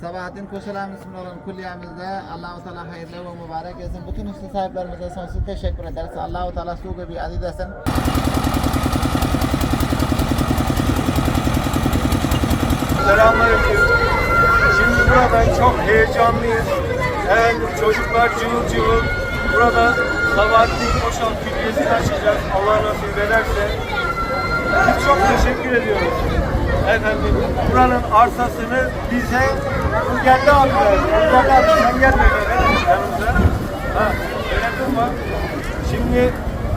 Sabahattin Koşalan ismini olan kulliyemizde Allah-u Teala hayırlı ve mübarek etsin. Bütün hisse sahiplerimize sonsuz teşekkür ederiz. Allah-u Teala su gibi aziz etsin. Selamünaleyküm. Şimdi burada çok heyecanlıyız. Efendim çocuklar cıvıl cıvıl. Burada Sabahattin Koşal Külliyesi'ni açacağız. Allah nasip ederse. Biz çok teşekkür ediyoruz. Efendim buranın arsasını bize Nurgelli abi verdi. Nurgelli abi sen gel böyle yanımıza. Ha, yönetim var. Şimdi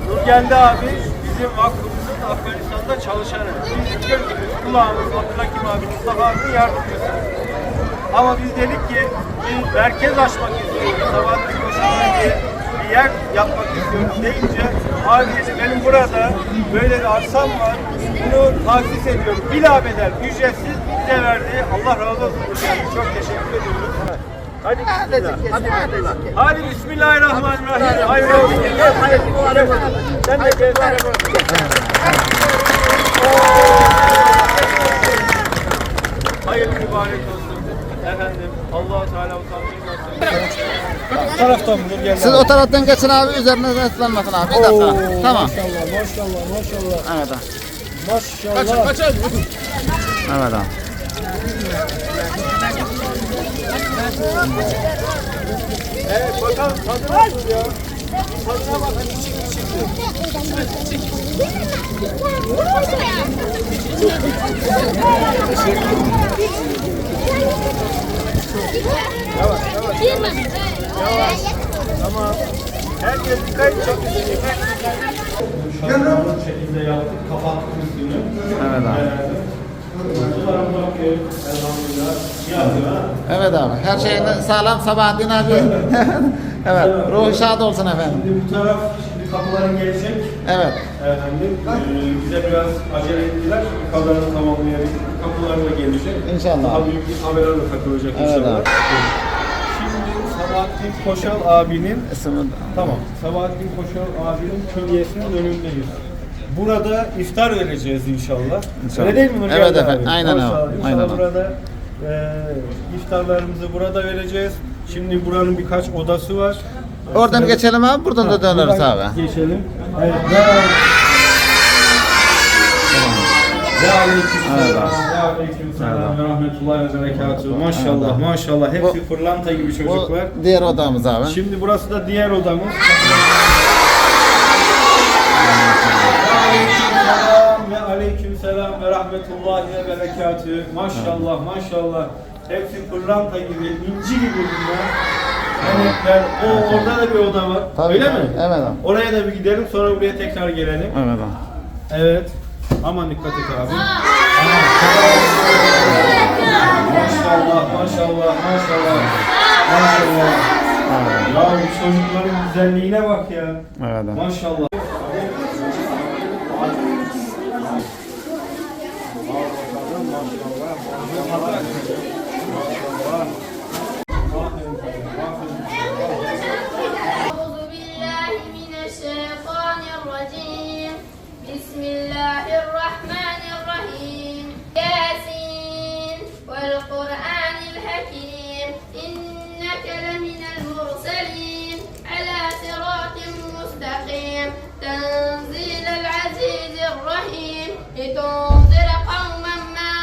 Nurgelli abi bizim vakfımızın Afganistan'da çalışanı. Biz gördük kulağımız Abdülhakim abi, Mustafa abinin yardımcısı. Ama biz dedik ki bir merkez açmak istiyoruz. Sabahattin Koşan'da bir, yer yapmak istiyoruz deyince abi dedi benim burada böyle bir arsam var. Bunu tahsis ediyorum. Bilabeder ücretsiz bize verdi. Allah razı olsun. Çok teşekkür ediyoruz. Hadi bismillah. Hadi bismillah. Hadi bismillahirrahmanirrahim. Hayırlı olsun. Sen de gel. Hayırlı mübarek olsun. Efendim Allah Teala. Taraftan mı? Gel. Siz o taraftan geçin abi üzerine ıslanmasın abi. Bir dakika. Tamam. Maşallah maşallah maşallah. Evet abi. Maşallah. Evet abi. Evet bakalım tadı nasıl ya? Tadına bakın içi içi. Tamam. Herkes dikkat edin. Bu şekilde yaptık. Kapattık üstünü. Evet abi. Evet abi. Her şeyinde sağlam Sabahattin abi. evet. Ruhu şad olsun efendim. Şimdi bu taraf kapıların gelecek. Evet. Efendim e, bize biraz acele ettiler. Kalanı tamamlayabildik. Kapılar da gelecek. İnşallah. Daha büyük bir kamera da takılacak Evet inşallah. abi. Şimdi Sabahattin Koşal abinin İsmi Tamam. Sabahattin Koşal abinin külliyesinin önündeyiz. Burada iftar vereceğiz inşallah. İnşallah. Öyle değil mi Nurgül Evet abi? efendim, aynen Maşallah. abi, İnşallah aynen abi. burada e, iftarlarımızı burada vereceğiz. Şimdi buranın birkaç odası var. Oradan Sıra- geçelim abi. Buradan da döneriz Buradan abi. Geçelim. Evet. Ve, ve aleyküm Evet abi. Ve aleyküm selam. Ve rahmetullahi ve berekatuhu. Maşallah maşallah. Hepsi fırlanta gibi Bu çocuklar. diğer odamız abi. Şimdi burası da diğer odamız. Aleykümselam ve aleykümselam ve rahmetullahi ve berekatü. Maşallah maşallah. Hepsi pırlanta gibi, inci gibi bunlar. Emekler. O orada da bir oda var. Tabii, Öyle mi? Evet abi. Oraya da bir gidelim sonra buraya tekrar gelelim. Evet abi. Evet. Aman dikkat et abi. Maşallah, maşallah, maşallah. Maşallah. Ya bu çocukların güzelliğine bak ya. Evet abi. Maşallah. Maşallah. تنزيل العزيز الرحيم لتنذر قوما ما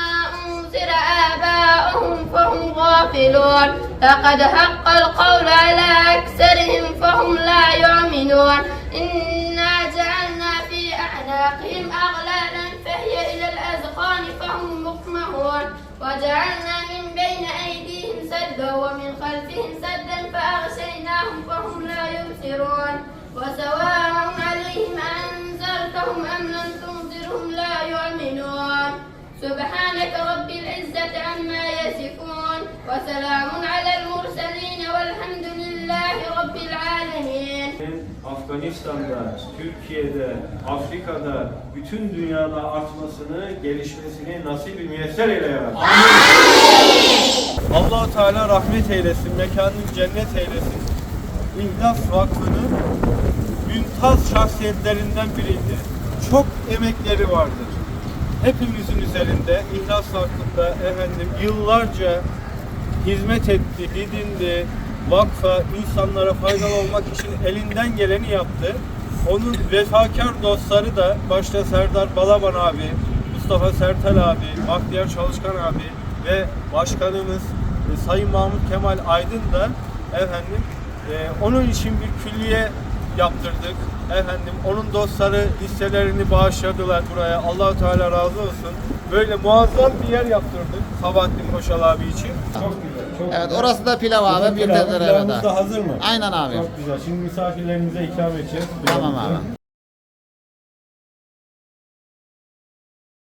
أنذر آباؤهم فهم غافلون. لقد حق القول على أكثرهم فهم لا يؤمنون. إنا جعلنا في أعناقهم أغلالا فهي إلى الأذقان فهم مقمحون وجعلنا من بين أيديهم سدا ومن خلفهم سدا فأغشيناهم فهم لا يبصرون. وسواء أنذرتهم أم لم تنذرهم لا يؤمنون سبحانك رب العزة عما يصفون وسلام على المرسلين والحمد لله رب العالمين Afganistan'da, Türkiye'de, Afrika'da, bütün dünyada artmasını, gelişmesini nasip-i müyesser eyle ya Rabbi. allah Teala rahmet eylesin, mekanını cennet eylesin. İhlas Vakfı'nın mümtaz şahsiyetlerinden biriydi. Çok emekleri vardır. Hepimizin üzerinde İhlas Vakfı'nda efendim yıllarca hizmet etti, didindi, vakfa, insanlara faydalı olmak için elinden geleni yaptı. Onun vefakar dostları da başta Serdar Balaban abi, Mustafa Sertel abi, Bahtiyar Çalışkan abi ve başkanımız e, Sayın Mahmut Kemal Aydın da efendim e, onun için bir külliye yaptırdık. Efendim onun dostları listelerini bağışladılar buraya. Allahu Teala razı olsun. Böyle muazzam bir yer yaptırdık Sabahattin Koşal abi için. Çok güzel. Çok Evet güzel. orası da pilav abi bir evet. da hazır mı? Aynen abi. Çok güzel. Şimdi misafirlerimize ikram edeceğiz. Tamam abi.